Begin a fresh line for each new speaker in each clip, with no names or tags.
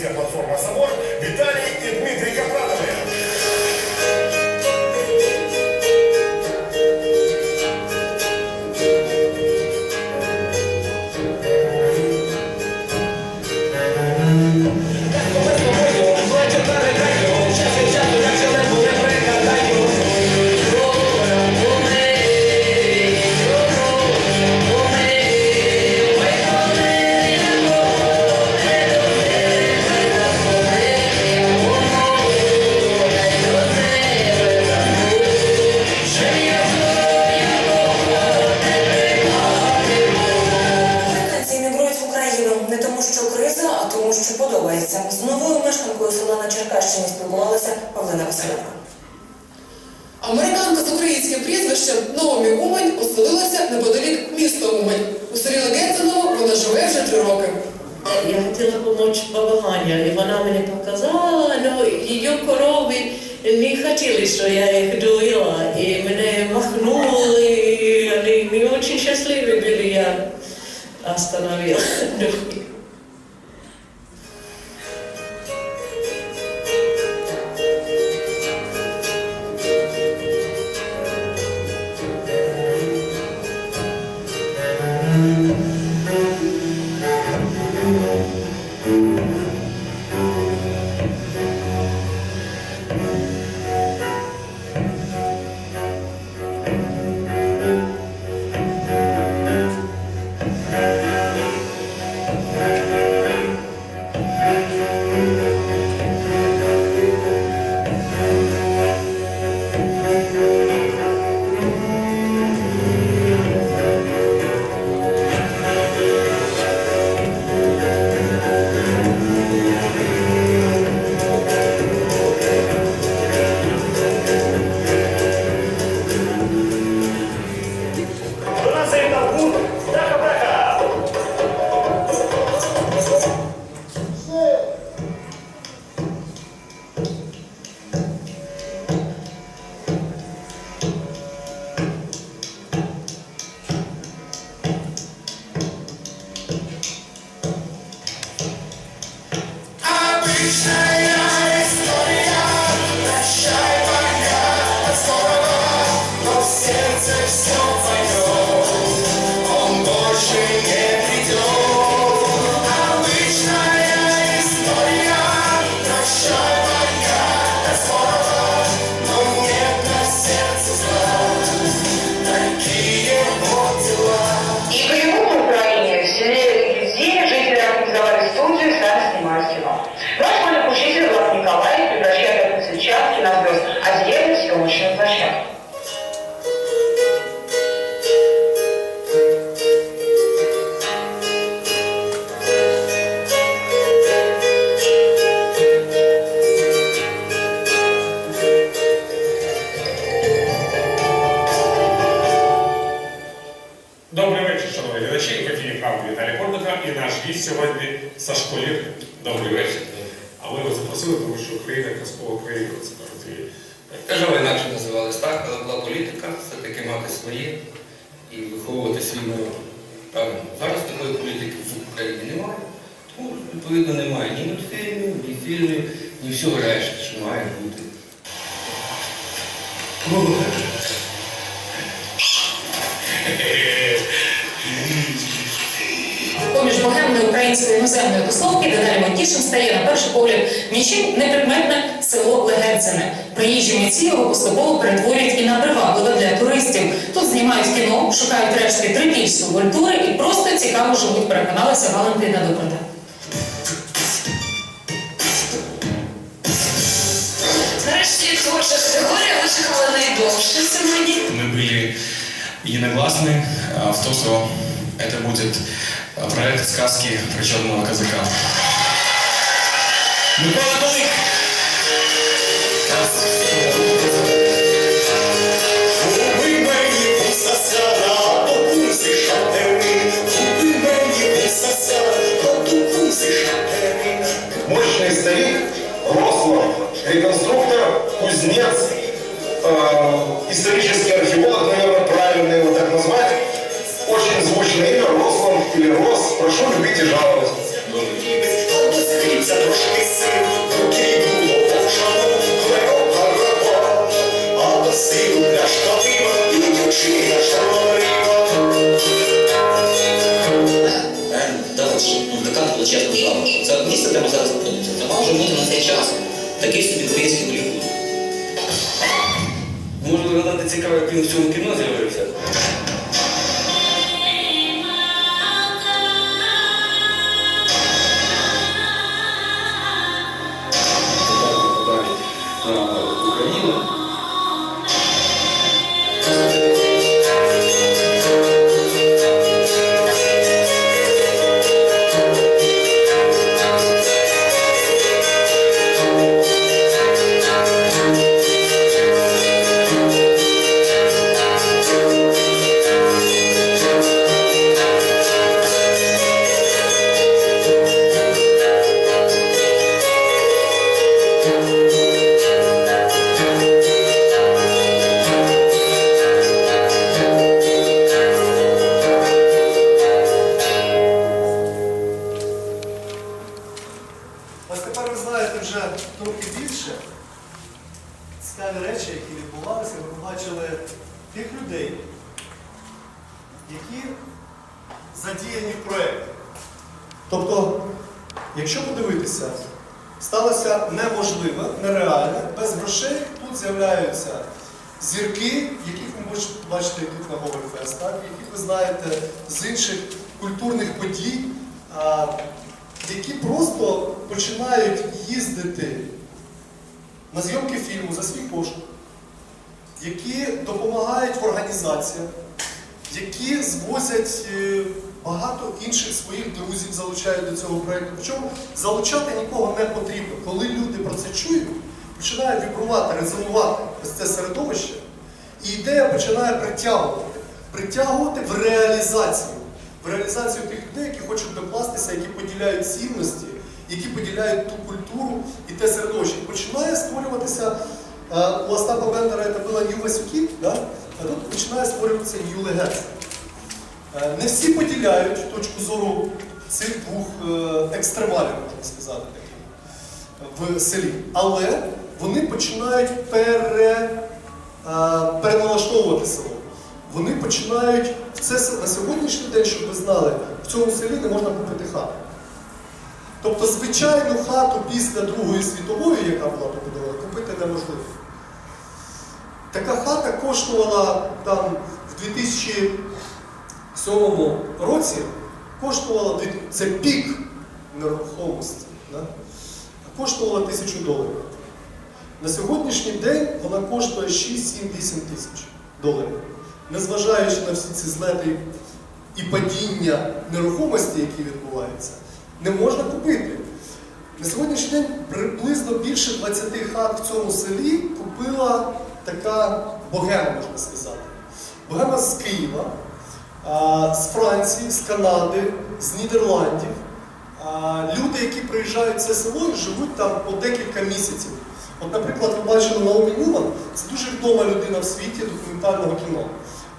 Disney platform Черкащині спілкувалася Павлина Васильівна.
Американка з українським прізвищем Наомі Умань оселилася неподалік міста Умань. У селі Легенциново вона живе вже три роки.
Я хотіла допомогти баба Ганя, і вона мені показала, але її корови не хотіли, що я їх доїла. І мене махнули, і вони не дуже щасливі були, я остановила.
Правди і наш гість сьогодні Сашко Лір. Добрий вечір. А ми його запросили, тому що Україна казкова країна. Це кажуть.
Держава інакше називалась так, але була політика, все-таки мати своє і виховувати свій народ. Правильно. Зараз такої політики в Україні немає. Тому, відповідно, немає ні мультфільмів, ні фільмів, ні всього решти, що має бути.
Поміж богемної української іноземної тусовки дедалі мантішим стає на перший погляд нічим неприкметне село Легенцине. Приїжджі митці його поступово перетворюють і на привабливе для туристів. Тут знімають кіно, шукають рештки трипільської культури і просто цікаво живуть, переконалася Валентина Доброта.
Нарешті творча категорія вичекала найдовше сьогодні.
Мы были единогласны а, в том, что это будет а, проект сказки про черного казака. Микола Кулик!
Губи мені пустася на допусі шатери, губи мені пустася на допусі шатери.
Мощный старик, Рослан, реконструктор, кузнец, э, исторический археолог, наверное, правильно его так назвать. Очень звучное имя, Рослан или Рос. Прошу любить и жаловать.
Скрипця трошки сил, руки було повшано, клерока раба, а до сил для штатива і дівчина шарова.
Та от, щоб, ну, така величезна що це місце треба зараз знаходитися. Це може бути на цей час такий собі український Голлівуд.
Може виглядати цікаво, як він в цьому кіно з'явився.
Залучати нікого не потрібно. Коли люди про це чують, починають вібрувати, резонувати ось це середовище, і ідея починає притягувати, притягувати в реалізацію в реалізацію тих людей, які хочуть докластися, які поділяють цінності, які поділяють ту культуру і те середовище. Починає створюватися е, у Остапа Бендера це була Нью Васюкіт, да? а тут починає створюватися Нью Легенс. Не всі поділяють точку зору цих двох е, екстремалів, можна сказати, таких, в селі. Але вони починають пере, е, переналаштовувати село вони починають це на сьогоднішній день, щоб ви знали, в цьому селі не можна купити хату. Тобто звичайну хату після Другої світової, яка була побудована, купити неможливо. Така хата коштувала там в 2007 році, коштувала, це пік нерухомості, да? коштувала тисячу доларів. На сьогоднішній день вона коштує 6, 7, 8 тисяч доларів. Незважаючи на всі ці злети і падіння нерухомості, які відбуваються, не можна купити. На сьогоднішній день приблизно більше 20 хат в цьому селі купила така богема, можна сказати. Богема з Києва, з Франції, з Канади, з Нідерландів. Люди, які приїжджають в це село і живуть там по декілька місяців. От, наприклад, ви бачили Наомі Ньюман, це дуже відома людина в світі документального кіно.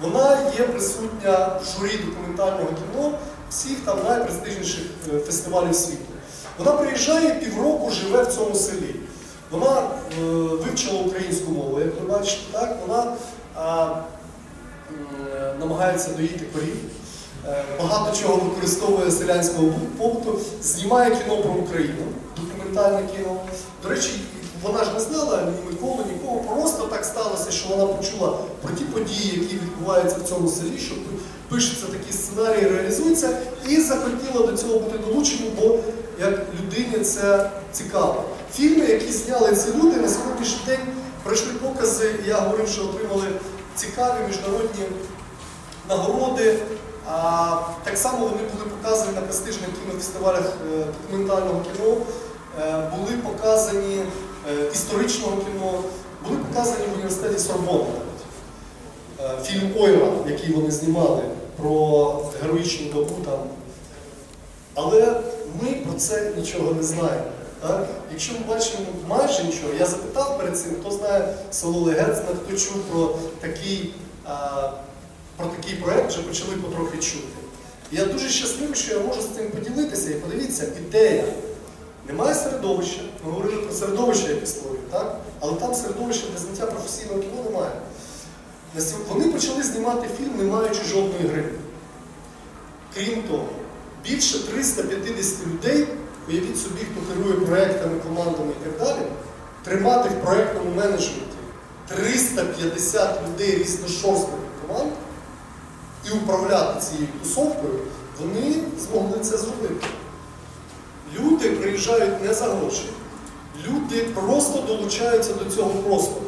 Вона є присутня в журі документального кіно всіх там найпрестижніших е, фестивалів світу. Вона приїжджає півроку, живе в цьому селі. Вона е, вивчила українську мову, як ви бачите, так? Вона е, намагається доїти корів. Е, Багато чого використовує селянського побуту, знімає кіно про Україну, документальне кіно. До речі, вона ж не знала ні Миколу, нікого. Просто так сталося, що вона почула про ті події, які відбуваються в цьому селі, що пишуться такі сценарії, реалізуються, і захотіла до цього бути долученою, бо як людині це цікаво. Фільми, які зняли ці люди, на сьогоднішній день пройшли покази, я говорив, що отримали цікаві міжнародні нагороди. А так само вони були показані на престижних кінофестивалях е, документального кіно, е, були показані е, історичного кіно, були показані в університеті Сорбонна навіть. Фільм Ойра, який вони знімали про героїчну добу там. Але ми про це нічого не знаємо. Якщо ми бачимо майже нічого, я запитав перед цим, хто знає село Легенцне, хто чув про такий, про такий проект, вже почали потрохи чути. Я дуже щасливий, що я можу з цим поділитися. І подивіться, ідея. Немає середовища. Ми говорили про середовище як історію, так? але там середовища для зняття професійного кіно немає. Вони почали знімати фільм, не маючи жодної гри. Крім того, більше 350 людей, уявіть собі, хто керує проектами, командами і так далі, тримати в проектному менеджменті 350 людей різношорстних команд і управляти цією тусовкою, вони змогли це зробити. Люди приїжджають не за гроші. Люди просто долучаються до цього простору.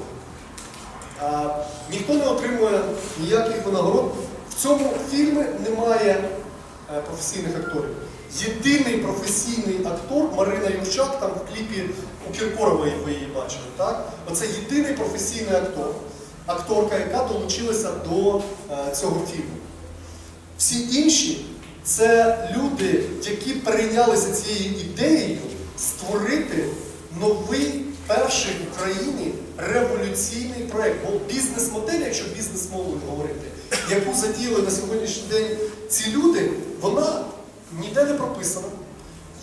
А, ніхто не отримує ніяких винагород. В цьому фільмі немає е, професійних акторів. Єдиний професійний актор Марина Юрчак, там в кліпі у Кіркорової ви її бачили. Так? Оце єдиний професійний актор, акторка, яка долучилася до е, цього фільму. Всі інші це люди, які перейнялися цією ідеєю створити новий перший в Україні революційний проект. Бо бізнес-модель, якщо бізнес-мовою говорити, яку задіяли на сьогоднішній день ці люди, вона ніде не прописана.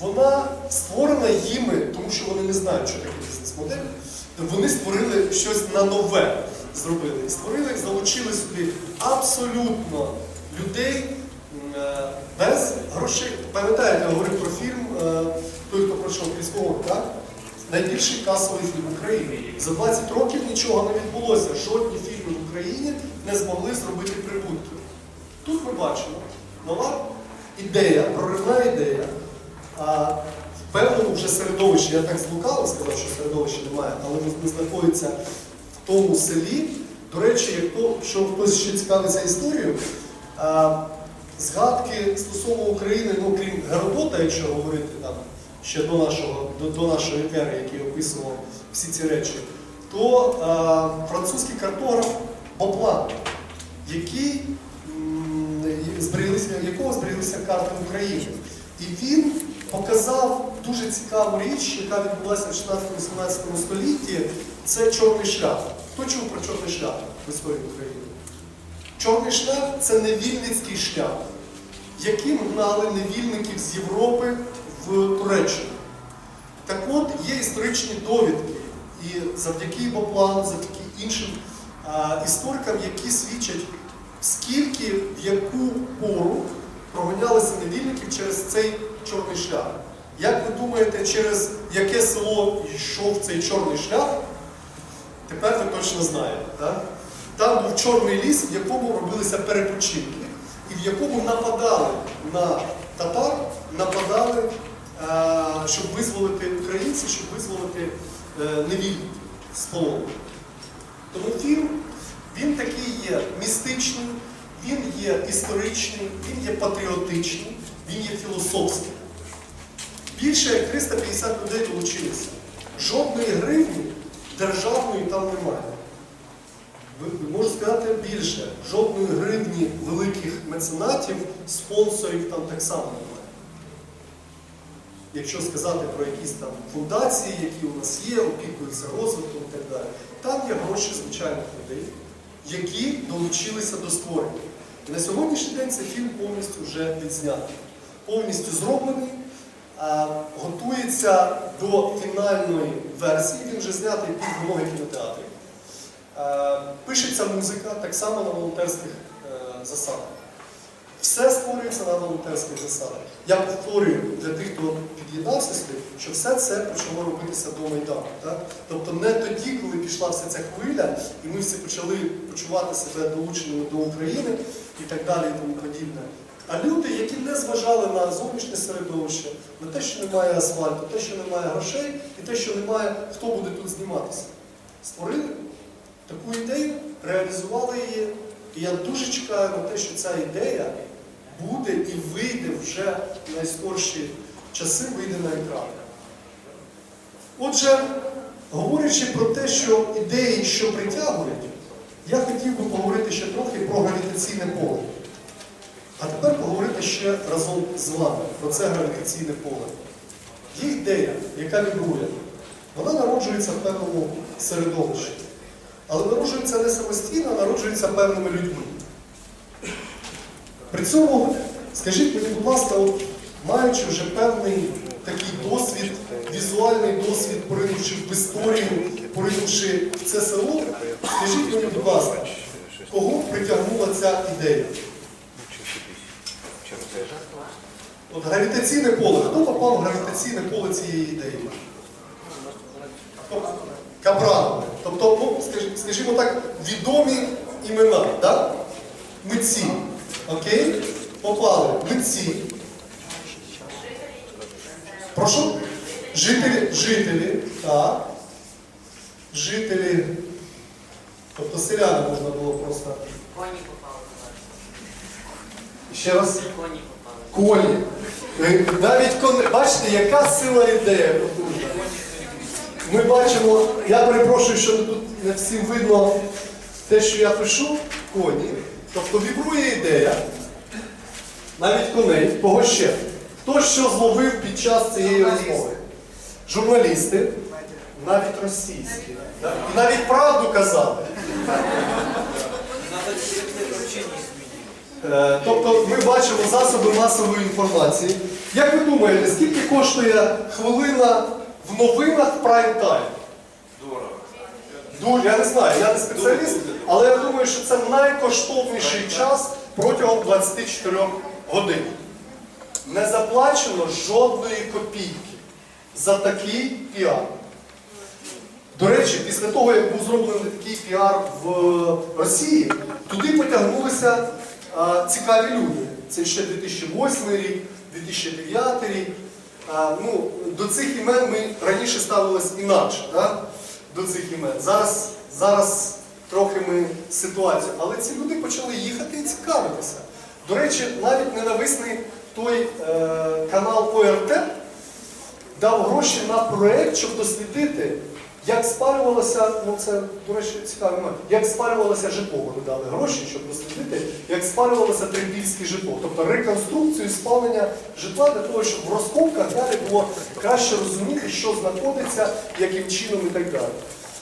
Вона створена їми, тому що вони не знають, що таке бізнес-модель. Вони створили щось на нове. Зробили. Створили, залучили собі абсолютно людей е, без грошей. Пам'ятаєте, я говорив про фільм е, Той, хто пройшов крізь так? Найбільший касовий фільм в Україні. За 20 років нічого не відбулося. Жодні фільми в Україні не змогли зробити прибутки. Тут ми бачимо нова ідея, проривна ідея. А в певному вже середовищі, я так злукаво сказав, що середовища немає, але він знаходиться в тому селі. До речі, якщо хтось ще цікавиться історією, згадки стосовно України, ну крім Геродота, якщо говорити там ще до нашого, до, до нашої ери, який описував всі ці речі, то французький картограф Боплан, який збереглися, якого збереглися карти України. І він показав дуже цікаву річ, яка відбулася в 16-18 столітті. Це чорний шлях. Хто чув про чорний шлях в історії України? Чорний шлях це невільницький шлях, яким гнали невільників з Європи в Туреччину. Так от є історичні довідки, і завдяки Боплану, завдяки іншим а, історикам, які свідчать, скільки в яку пору проганялися невільників через цей чорний шлях. Як ви думаєте, через яке село йшов цей чорний шлях? Тепер ви точно знаєте. Так? Там був чорний ліс, в якому робилися перепочинки, і в якому нападали на татар, нападали, е, щоб визволити українців, щоб визволити е, невільників з полону. Тому фільм, він такий є містичний, він є історичний, він є патріотичний, він є філософський. Більше як 350 людей долучилися. Жодної гривні державної там немає. Можу сказати більше, жодної гривні великих меценатів, спонсорів там так само немає. Якщо сказати про якісь там фундації, які у нас є, опікуються розвитком і так далі, там є гроші звичайних людей, які долучилися до створення. І на сьогоднішній день цей фільм повністю вже відзнятий, повністю зроблений, готується до фінальної версії, він вже знятий під вимоги кінотеатрів. Пишеться музика так само на волонтерських е, засадах. Все створюється на волонтерських засадах. Я повторюю для тих, хто під'єднався сюди, що все це почало робитися до Майдану. Так? Тобто не тоді, коли пішла вся ця хвиля, і ми всі почали почувати себе долученими до України і так далі, і тому подібне. А люди, які не зважали на зовнішнє середовище, на те, що немає асфальту, те, що немає грошей, і те, що немає, хто буде тут зніматися, створили таку ідею, реалізували її. І я дуже чекаю на те, що ця ідея буде і вийде вже в найскорші часи, вийде на екран. Отже, говорячи про те, що ідеї, що притягують, я хотів би поговорити ще трохи про гравітаційне поле. А тепер поговорити ще разом з вами про це гравітаційне поле. Є ідея, яка вібрує. Вона народжується в певному середовищі. Але народжується не самостійно, а народжується певними людьми. При цьому, скажіть мені, будь ласка, от, маючи вже певний такий досвід, візуальний досвід, поринувши в історію, поринувши в це село, скажіть мені, будь ласка, кого притягнула ця ідея? От гравітаційне поле. Хто попав в гравітаційне поле цієї ідеї? Капранове. Тобто, ну, скажімо так, відомі імена, так? Митці. Окей? Попали митці. Прошу? Жителі, жителі, так. Жителі. Тобто селяни можна було просто.
Коні попали.
Ще раз.
Коні попали.
Коні. Е, Навіть кони. Бачите, яка сила ідея. Ми бачимо, я перепрошую, що тут не всім видно те, що я пишу, коні. Тобто вібрує ідея, навіть коней, кого ще? Хто що зловив під час цієї розмови? Журналісти, навіть російські. І навіть правду казати. Е, Тобто ми бачимо засоби масової інформації. Як ви думаєте, скільки коштує хвилина в новинах прайм-тайм? Дорого. Я не знаю, я не спеціаліст, але я думаю, що це найкоштовніший час протягом 24 годин. Не заплачено жодної копійки за такий піар. До речі, після того, як був зроблений такий піар в Росії, туди потягнулися а, цікаві люди. Це ще 2008 рік, 2009 рік. А, ну, до цих імен ми раніше ставились інакше. Да? До цих імен. Зараз, зараз трохи ми ситуацію. Але ці люди почали їхати і цікавитися. До речі, навіть ненависний той е, канал ОРТ дав гроші на проєкт, щоб дослідити, як спалювалося, ну це, до речі, цікавий момент, як спалювалося житло. Вони дали гроші, щоб дослідити, як спалювалося трипільське житло. Тобто реконструкцію спалення житла для того, щоб в розкопках далі було краще розуміти, що знаходиться, яким чином і так далі.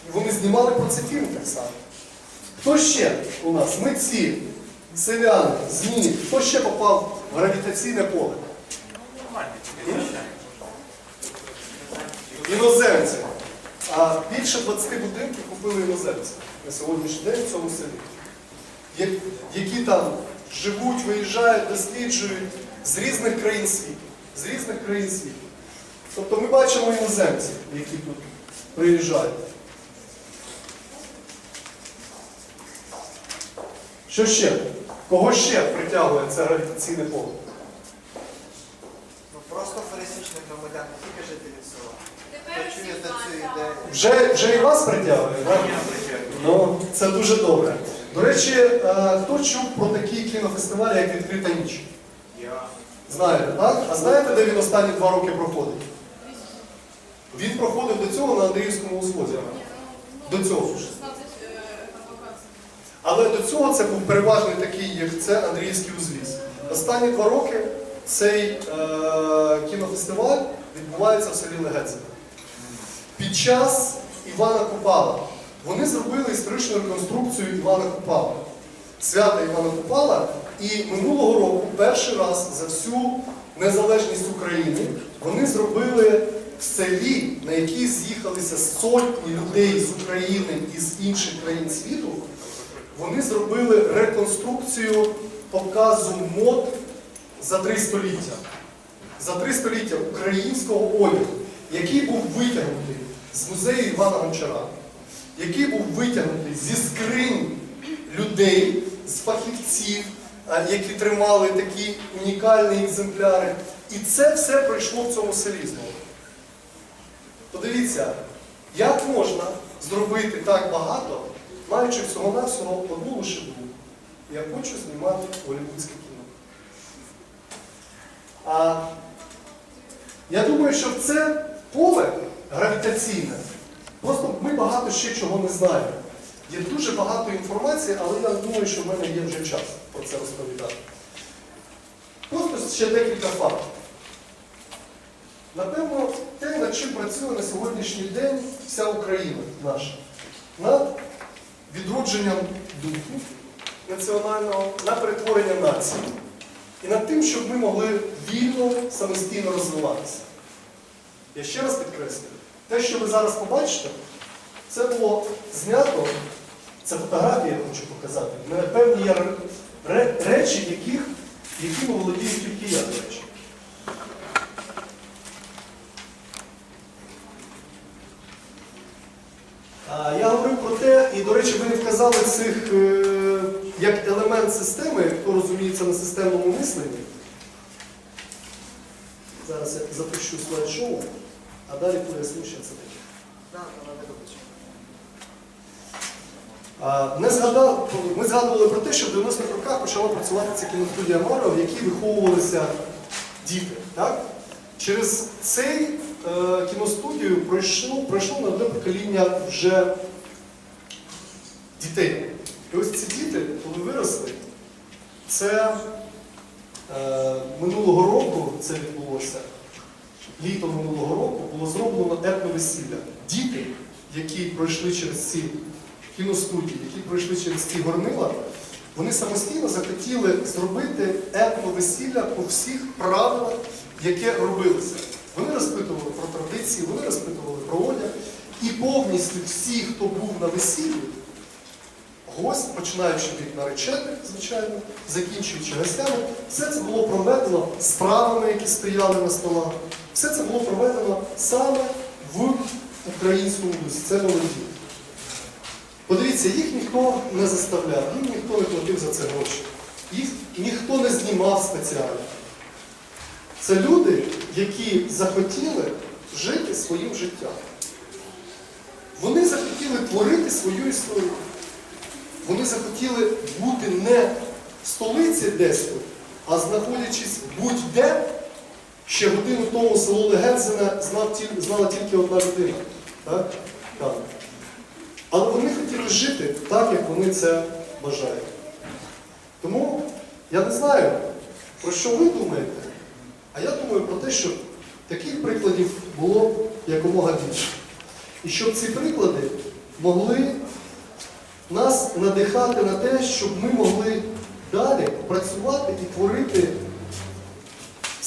І вони знімали про це фільм так само. Хто ще у нас? Митці, селяни, ЗМІ. Хто ще попав в гравітаційне поле? Іноземці. А більше 20 будинків купили іноземці на сьогоднішній день в цьому селі. Які там живуть, виїжджають, досліджують з різних країн світу. З різних країн світу. Тобто ми бачимо іноземців, які тут приїжджають. Що ще? Кого ще притягує це гравітаційне поле?
Ну просто пересічних громадян, не тільки жителів. Почуєте цю ідею.
Вже, вже і вас притягує, так? Ну, це дуже добре. До речі, е, хто чув про такий кінофестиваль, як відкрита ніч?
Я.
Знаєте, так? А знаєте, де він останні два роки проходить? Він проходив до цього на Андріївському узвозі. До цього ж. Але до цього це був переважний такий, як це Андріївський узвіз. Останні два роки цей е, кінофестиваль відбувається в селі Легецьке. Під час Івана Купала. Вони зробили історичну реконструкцію Івана Купала, свята Івана Купала, і минулого року, перший раз за всю незалежність України, вони зробили в селі, на якій з'їхалися сотні людей з України і з інших країн світу, вони зробили реконструкцію показу мод за три століття. За три століття українського одягу, який був витягнутий з музею Івана Гончара, який був витягнутий зі скринь людей, з фахівців, які тримали такі унікальні екземпляри. І це все пройшло в цьому селі знову. Подивіться, як можна зробити так багато, маючи всього-навсього одну лише. Я хочу знімати голівудське кіно. А я думаю, що це поле гравітаційне Просто ми багато ще чого не знаємо. Є дуже багато інформації, але я думаю, що в мене є вже час про це розповідати. Просто ще декілька фактів. Напевно, те, над чим працює на сьогоднішній день вся Україна наша, над відродженням духу національного, на перетворення нації. І над тим, щоб ми могли вільно, самостійно розвиватися. Я ще раз підкреслюю, те, що ви зараз побачите, це було знято, це фотографія, я хочу показати, на певні речі, яких, якими володію тільки я, до речі. Я говорив про те, і, до речі, ви не вказали цих е, як елемент системи, хто розуміється на системному мисленні. Зараз я запущу слайд-шоу, а далі поясню, що це таке.
Не
згадав, ми згадували про те, що в 90-х роках почала працювати ця кіностудія Мара, в якій виховувалися діти. Так? Через цей е, кіностудію пройшло, пройшло на одне покоління вже дітей. І ось ці діти, коли виросли, це е, минулого року це відбулося. Літом минулого року було зроблено етновесілля. Діти, які пройшли через ці кіностудії, які пройшли через ці горнила, вони самостійно захотіли зробити етновесілля по всіх правилах, яке робилося. Вони розпитували про традиції, вони розпитували про одяг. І повністю всі, хто був на весіллі, гость, починаючи від наречених, звичайно, закінчуючи гостями, все це було проведено стравами, які стояли на столах. Все це було проведено саме в українському дусі. Це молоді. Подивіться, їх ніхто не заставляв, їм ніхто не платив за це гроші. Їх ніхто не знімав спеціально. Це люди, які захотіли жити своїм життям. Вони захотіли творити свою історію. Вони захотіли бути не в столиці десь, а знаходячись будь-де, ще годину тому село Легензине знала тільки одна людина. Так? Так. Але вони хотіли жити так, як вони це бажають. Тому я не знаю, про що ви думаєте, а я думаю про те, що таких прикладів було якомога більше. І щоб ці приклади могли нас надихати на те, щоб ми могли далі працювати і творити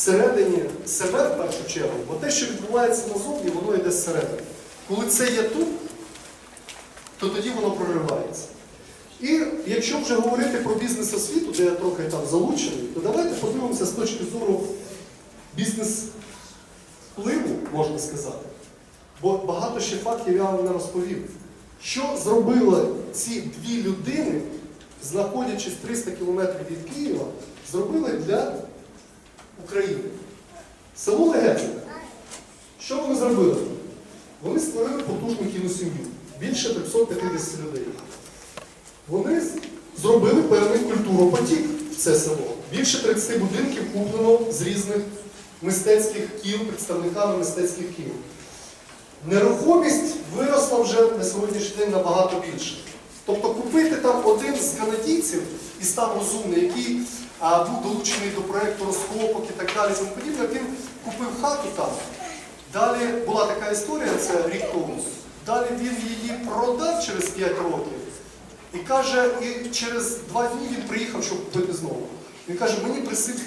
всередині себе в першу чергу, бо те, що відбувається назовні, воно йде зсередини. Коли це є тут, то тоді воно проривається. І якщо вже говорити про бізнес-освіту, де я трохи там залучений, то давайте подивимося з точки зору бізнес-впливу, можна сказати. Бо багато ще фактів я вам не розповів. Що зробили ці дві людини, знаходячись 300 кілометрів від Києва, зробили для? Село Легензине. Що вони зробили? Вони створили потужну кіносім'ю. Більше 350 людей. Вони зробили певний культуропотік в це село. Більше 30 будинків куплено з різних мистецьких кіл, представниками мистецьких кіл. Нерухомість виросла вже на сьогоднішній день набагато більше. Тобто купити там один з канадійців і став розумний, який був долучений до проєкту розкопок і так далі, подібне, він купив хату там. Далі була така історія, це рік тому. Далі він її продав через 5 років. І каже, і через два дні він приїхав, щоб купити знову. Він каже, мені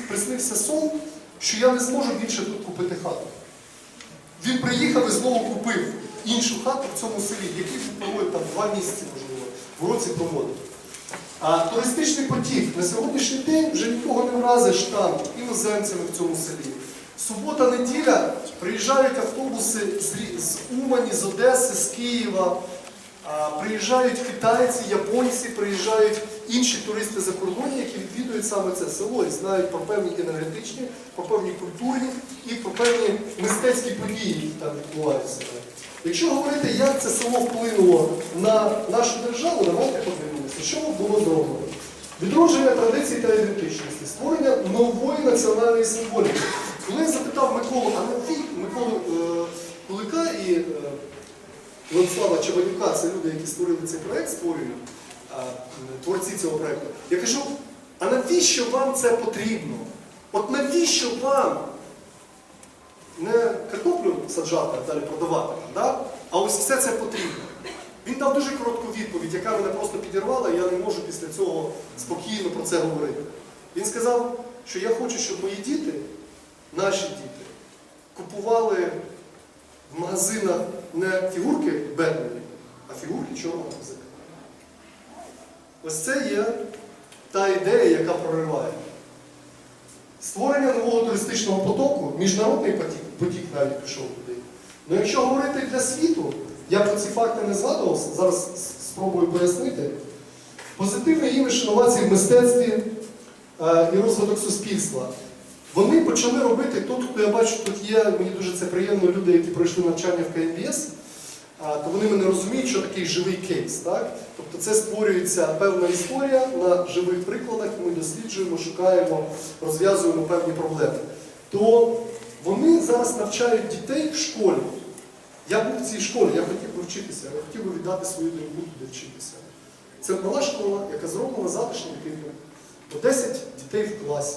приснився сон, що я не зможу більше тут купити хату. Він приїхав і знову купив іншу хату в цьому селі, який проводив там два місяці, можливо, в році проводив. А туристичний потік на сьогоднішній день вже нікого не вразиш там іноземцями в цьому селі. Субота, неділя приїжджають автобуси з, Умані, з Одеси, з Києва. Приїжджають китайці, японці, приїжджають інші туристи за кордоні, які відвідують саме це село і знають про певні енергетичні, про певні культурні і про певні мистецькі події, які там відбуваються. Якщо говорити, як це село вплинуло на нашу державу, давайте подивимося, що було зроблено. Відродження традицій та ідентичності, створення нової національної символіки. Коли я запитав Миколу, а навіть Миколу е, Кулика і е, Владислава Чабанюка, це люди, які створили цей проект, створюють м, творці цього проекту. Я кажу, а навіщо вам це потрібно? От навіщо вам не картоплю саджати, а далі продавати, да? а ось все це потрібно. Він дав дуже коротку відповідь, яка мене просто підірвала, і я не можу після цього спокійно про це говорити. Він сказав, що я хочу, щоб мої діти, наші діти, купували в магазинах не фігурки Бетмені, а фігурки чорного язика. Ось це є та ідея, яка прориває. Створення нового туристичного потоку, міжнародний потік, потік навіть пішов туди. Ну якщо говорити для світу, я про ці факти не згадував, зараз спробую пояснити. Позитивний імідж інновацій в мистецтві е, і розвиток суспільства. Вони почали робити, тут, я бачу, тут є, мені дуже це приємно, люди, які пройшли навчання в КМБС, то вони мене розуміють, що такий живий кейс. Так? Тобто це створюється певна історія на живих прикладах, ми досліджуємо, шукаємо, розв'язуємо певні проблеми. То вони зараз навчають дітей в школі. Я був в цій школі, я хотів би вчитися, я хотів би віддати свою доньку туди вчитися. Це мала школа, яка зроблена затишним Києвом. По 10 дітей в класі.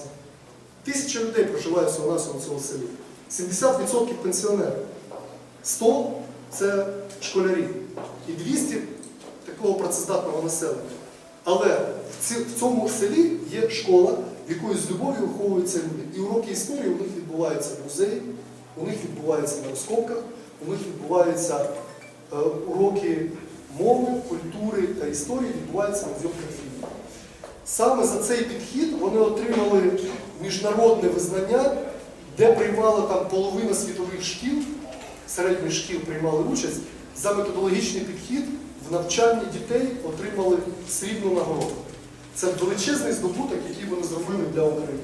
Тисяча людей проживає всього на цьому селі. 70% пенсіонерів. 100 це школярі. І 200 такого працездатного населення. Але в цьому селі є школа, в якої з любов'ю виховуються люди. І уроки історії у них відбуваються в музеї, у них відбуваються на розкопках, у них відбуваються е, уроки мови, культури та історії, відбуваються на зйомках фільмів. Саме за цей підхід вони отримали міжнародне визнання, де приймала там половина світових шкіл, середніх шкіл приймали участь. За методологічний підхід в навчанні дітей отримали срібну нагороду. Це величезний здобуток, який вони зробили для України.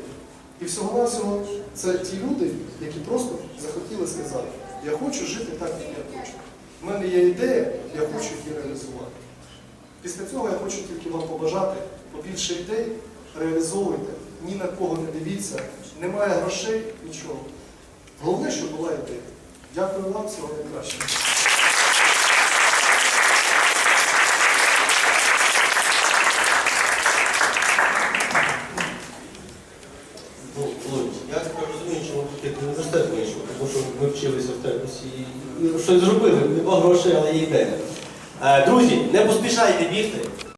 І всього-навсього це ті люди, які просто захотіли сказати, я хочу жити так, як я хочу. У мене є ідея, я хочу її реалізувати. Після цього я хочу тільки вам побажати побільше ідей, реалізовуйте, ні на кого не дивіться, немає грошей, нічого. Головне, щоб була ідея. Дякую вам, всього найкращого.
Ну, Володь, я тепер розумію, чому ти як університет вийшов, тому що ми вчилися в техносі і і щось зробили. Нема грошей, але є ідея. Е, Друзі, не поспішайте бігти.